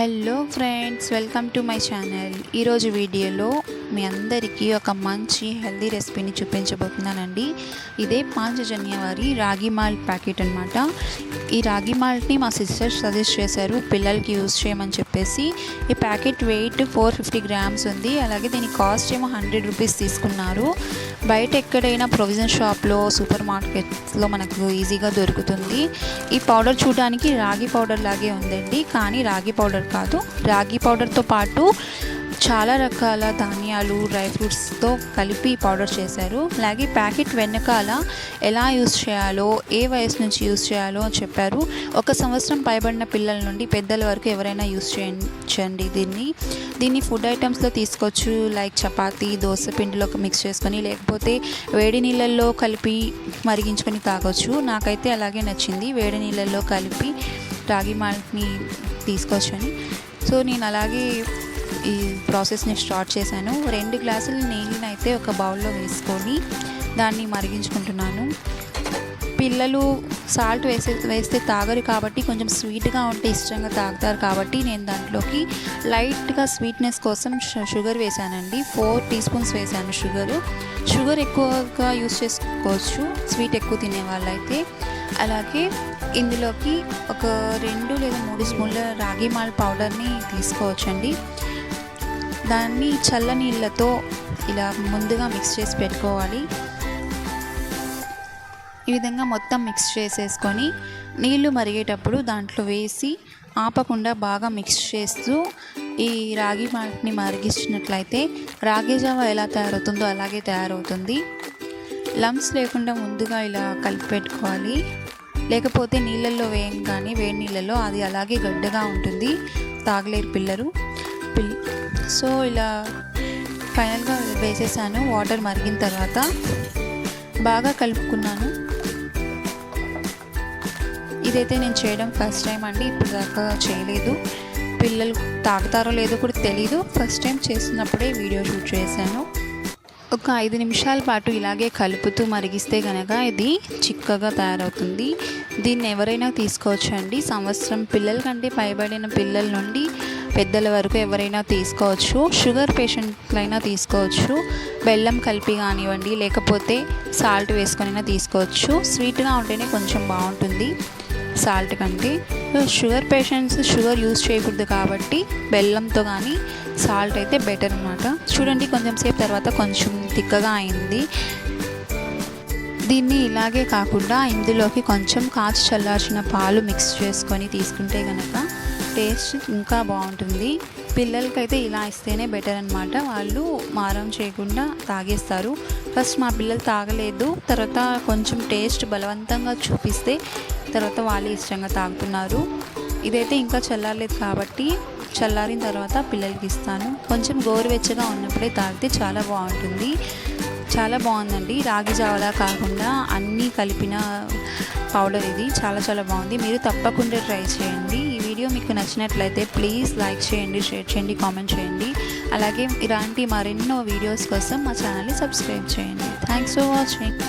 Hello friends welcome to my channel ఈరోజు వీడియోలో మీ అందరికీ ఒక మంచి హెల్దీ రెసిపీని చూపించబోతున్నానండి. ఇదే పాంచజన్య వారి రాగి మాల్ట్ ప్యాకెట్ అనమాట ఈ రాగి మాల్ట్ని మా సిస్టర్ సజెస్ట్ చేశారు పిల్లలకి యూజ్ చేయమని చెప్పేసి. ఈ packet weight four fifty grams ఉంది. అలాగే దీని కాస్ట్ ఏమో హండ్రెడ్ రూపీస్ తీసుకున్నారు. బయట ఎక్కడైనా ప్రొవిజన్ షాప్లో సూపర్ మార్కెట్స్లో మనకు ఈజీగా దొరుకుతుంది. ఈ పౌడర్ చూడడానికి రాగి పౌడర్ లాగే ఉందండి. కానీ రాగి పౌడర్ కాదు రాగి పౌడర్తో పాటు చాలా రకాల ధాన్యాలు డ్రై ఫ్రూట్స్తో కలిపి పౌడర్ చేశారు. అలాగే ప్యాకెట్ వెనకాల ఎలా యూస్ చేయాలో ఏ వయసు నుంచి యూస్ చేయాలో అని చెప్పారు. ఒక సంవత్సరం పైబడిన పిల్లల నుండి పెద్దల వరకు ఎవరైనా యూస్ చేయించండి దీన్ని. దీన్ని ఫుడ్ ఐటమ్స్లో తీసుకోవచ్చు లైక్ చపాతి దోశ పిండిలో మిక్స్ చేసుకొని లేకపోతే వేడి నీళ్ళల్లో కలిపి మరిగించుకొని తాగొచ్చు. నాకైతే అలాగే నచ్చింది. వేడి నీళ్ళల్లో కలిపి రాగి మాల్ట్ని తీసుకోవచ్చని సో నేను అలాగే ఈ ప్రాసెస్ని స్టార్ట్ చేశాను. రెండు గ్లాసులు నీళ్ళని అయితే ఒక బౌల్లో వేసుకొని దాన్ని మరిగించుకుంటున్నాను. పిల్లలు సాల్ట్ వేసే వేస్తే తాగరు కాబట్టి కొంచెం స్వీట్గా ఉంటే ఇష్టంగా తాగుతారు కాబట్టి నేను దాంట్లోకి లైట్గా స్వీట్నెస్ కోసం షుగర్ వేసానండి. ఫోర్ టీ స్పూన్స్ వేసాను షుగరు. షుగర్ ఎక్కువగా యూస్ చేసుకోవచ్చు. స్వీట్ ఎక్కువ తినే వాళ్ళైతే. అలాగే ఇందులోకి ఒక రెండు లేదా మూడు స్పూన్ల రాగి మాల్ పౌడర్ని తీసుకోవచ్చండి. దాన్ని చల్ల నీళ్ళతో ఇలా ముందుగా మిక్స్ చేసి పెట్టుకోవాలి. ఈ విధంగా మొత్తం మిక్స్ చేసేసుకొని నీళ్ళు మరిగేటప్పుడు దాంట్లో వేసి ఆపకుండా బాగా మిక్స్ చేస్తూ ఈ రాగి మాల్ట్ని మరిగించినట్లయితే రాగి జావ ఎలా తయారవుతుందో అలాగే తయారవుతుంది. లమ్స్ లేకుండా ముందుగా ఇలా కలిపి పెట్టుకోవాలి. లేకపోతే నీళ్ళల్లో వేయం కానీ వేడి నీళ్ళల్లో అది అలాగే గడ్డగా ఉంటుంది. తాగలేరు పిల్లలు. సో ఇలా ఫైనల్గా వేసేసాను. వాటర్ మరిగిన తర్వాత బాగా కలుపుకున్నాను. ఇదైతే నేను చేయడం ఫస్ట్ టైం అండి. ఇప్పుడు దాకా చేయలేదు. పిల్లలు తాగుతారో లేదో కూడా తెలీదు. ఫస్ట్ టైం చేస్తున్నప్పుడే వీడియో షూట్ చేశాను. ఒక ఐదు నిమిషాల పాటు ఇలాగే కలుపుతూ మరిగిస్తే కనుక ఇది చిక్కగా తయారవుతుంది. దీన్ని ఎవరైనా తీసుకోవచ్చు అండి సంవత్సరం పిల్లల కంటే పైబడిన పిల్లల నుండి పెద్దల వరకు ఎవరైనా తీసుకోవచ్చు షుగర్ పేషెంట్లైనా తీసుకోవచ్చు బెల్లం కలిపి కానివ్వండి లేకపోతే సాల్ట్ వేసుకొనైనా తీసుకోవచ్చు. స్వీట్గా ఉంటేనే కొంచెం బాగుంటుంది సాల్ట్ కంటే. షుగర్ పేషెంట్స్ షుగర్ యూస్ చేయకూడదు కాబట్టి బెల్లంతో కానీ సాల్ట్ అయితే బెటర్ అనమాట చూడండి కొంచెం సేపు తర్వాత కొంచెం తిక్కగా అయింది. దీన్ని ఇలాగే కాకుండా ఇందులోకి కొంచెం కాచి చల్లార్చిన పాలు మిక్స్ చేసుకొని తీసుకుంటే కనుక టేస్ట్ ఇంకా బాగుంటుంది. పిల్లలకైతే ఇలా ఇస్తేనే బెటర్ అనమాట వాళ్ళు మారం చేయకుండా తాగేస్తారు. ఫస్ట్ మా పిల్లలు తాగలేదు. తర్వాత కొంచెం టేస్ట్ బలవంతంగా చూపిస్తే తర్వాత వాళ్ళే ఇష్టంగా తాగుతున్నారు. ఇదైతే ఇంకా చల్లారలేదు కాబట్టి చల్లారిన తర్వాత పిల్లలకి ఇస్తాను. కొంచెం గోరువెచ్చగా ఉన్నప్పుడే తాగితే చాలా బాగుంటుంది. చాలా బాగుందండి. రాగి జావలా కాకుండా అన్నీ కలిపిన పౌడర్ ఇది. చాలా చాలా బాగుంది. మీరు తప్పకుండా ట్రై చేయండి. వీడియో మీకు నచ్చినట్లయితే ప్లీజ్ లైక్ చేయండి షేర్ చేయండి కామెంట్ చేయండి. అలాగే ఇలాంటి మరెన్నో వీడియోస్ కోసం మా ఛానల్ని సబ్స్క్రైబ్ చేయండి. Thanks for watching